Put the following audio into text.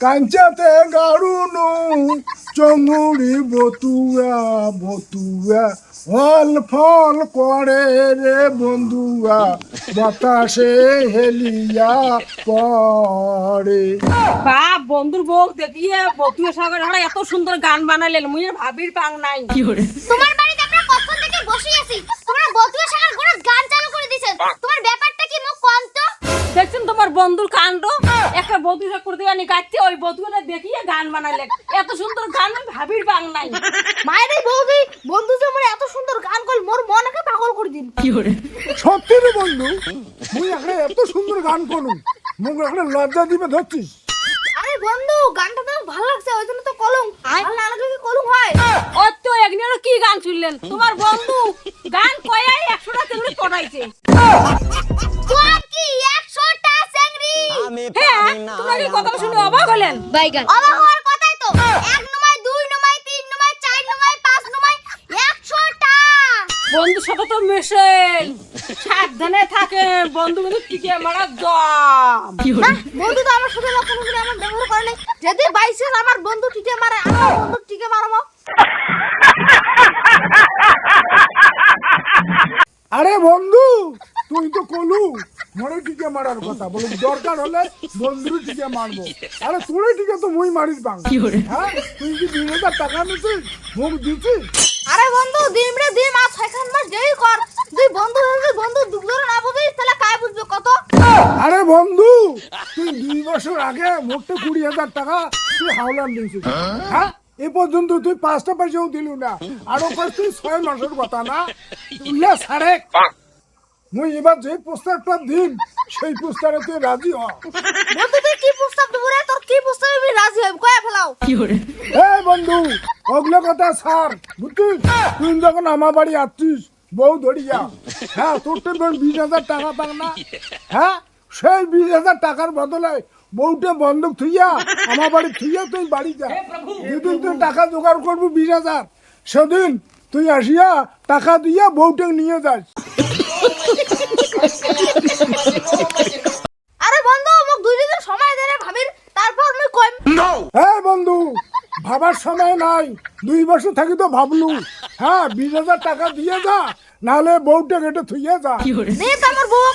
কাঞ্চাতে গাড়ুনু চঙ্গুড়ি বতুয়া বতুয়া ফল ফল করে রে বন্ধুয়া বাতাসে হেলিয়া পড়ে। বাপ বন্ধুর বউ দেখিয়ে বতুয়া সাগর আমরা এত সুন্দর গান বানাইলেন মুই ভাবির পাং নাই। তোমার বাড়িতে আমরা কখন থেকে বসে আছি? তোমরা বতুয়া গোড়া গান চালু করে দিছেন তোমার ব্যাপারটা কি মুখ কোন তো দেখছেন তোমার বন্ধুর কাণ্ড? করতে গাইতে ওই দেখিয়ে গান বানাইলেন এত সুন্দর গান আমি ভাবির পাং নাই। মায়ের এই বৌদি বন্ধু যে আমার এত সুন্দর গান কল মোর মনকে পাগল করে দিন সত্যি রে বন্ধু মুই এখানে এত সুন্দর গান করু মুখ এখানে লজ্জা দিবে ধরছিস। আরে বন্ধু গানটা তো ভালো লাগছে ওই জন্য তো কলম ভালো না লাগলে কি কলম হয়। ও তো একদিন আরও কি গান শুনলেন? তোমার বন্ধু গান কয়াই একশোটা পড়াইছে। কি 100টা চেংড়ি হ্যাঁ তোমরা কথা শুনে অবাক হলেন। বাইগান অবাক হওয়ার কথাই তো। এক নমায় দুই নমায় তিন নমায় চার নমায় পাঁচ নমায় 100টা বন্ধুর সাথে তো মেশেন। সাবধানে থাকে বন্ধু কিন্তু টিকে মারা দম বন্ধু তো আমার সাথে লক্ষণ করে আমার ব্যবহার করে নাই। যদি বাইসে আমার বন্ধু টিকে মারে আমার বন্ধু টিকে মারবো। আরে বন্ধু তুই তো কলু। টিকে মারার কথা। বলে দরকার হলে বন্ধু টিকে মারবো। আরে তোরে টিকে তো মুই মারিস বাং। হ্যাঁ তুই কি দুই হাজার টাকা নিছিস? মুখ দিছিস? আরে বন্ধু রে মাস যেই কর। তুই বন্ধু হয়ে বন্ধু দুঃখ না বুঝিস তাহলে কায় বুঝবে কত? আরে বন্ধু তুই দুই বছর আগে মোটে কুড়ি হাজার টাকা তুই দিয়েছিস। হ্যাঁ এ পর্যন্ত তুই পাঁচটা পয়সাও দিলু না। আরও তুই ছয় মাসের কথা না। মুই এবার যে প্রস্তাবটা দিন সেই প্রস্তাবে তুই রাজি হ। বন্ধু তুই কি প্রস্তাব দেবো রে? তোর কি প্রস্তাবে আমি রাজি হই কয়ে ফেলাও। এই বন্ধু ওগুলো কথা বুঝছিস? তুই যখন আমার বাড়ি আসছিস বউ ধরিয়া হ্যাঁ তোর তো বিশ হাজার টাকা পাক না। হ্যাঁ সেই বিশ হাজার টাকার বদলে বউটা বন্ধক থুইয়া আমার বাড়ি থুইয়া তুই বাড়ি যা। যেদিন তুই টাকা জোগাড় করব বিশ হাজার সেদিন তুই আসিয়া টাকা দিয়া বউটা নিয়ে যাস। আরে বন্ধু মোক দুই দিন সময় দে রে ভাবির তারপর আমি কইম। হ্যাঁ বন্ধু ভাবার সময় নাই দুই বছর থাকি তো ভাবলু হ্যাঁ বিশ হাজার টাকা দিয়ে যা নাহলে বউটা কেটে থুইয়ে যা। নে তো আমার বউ।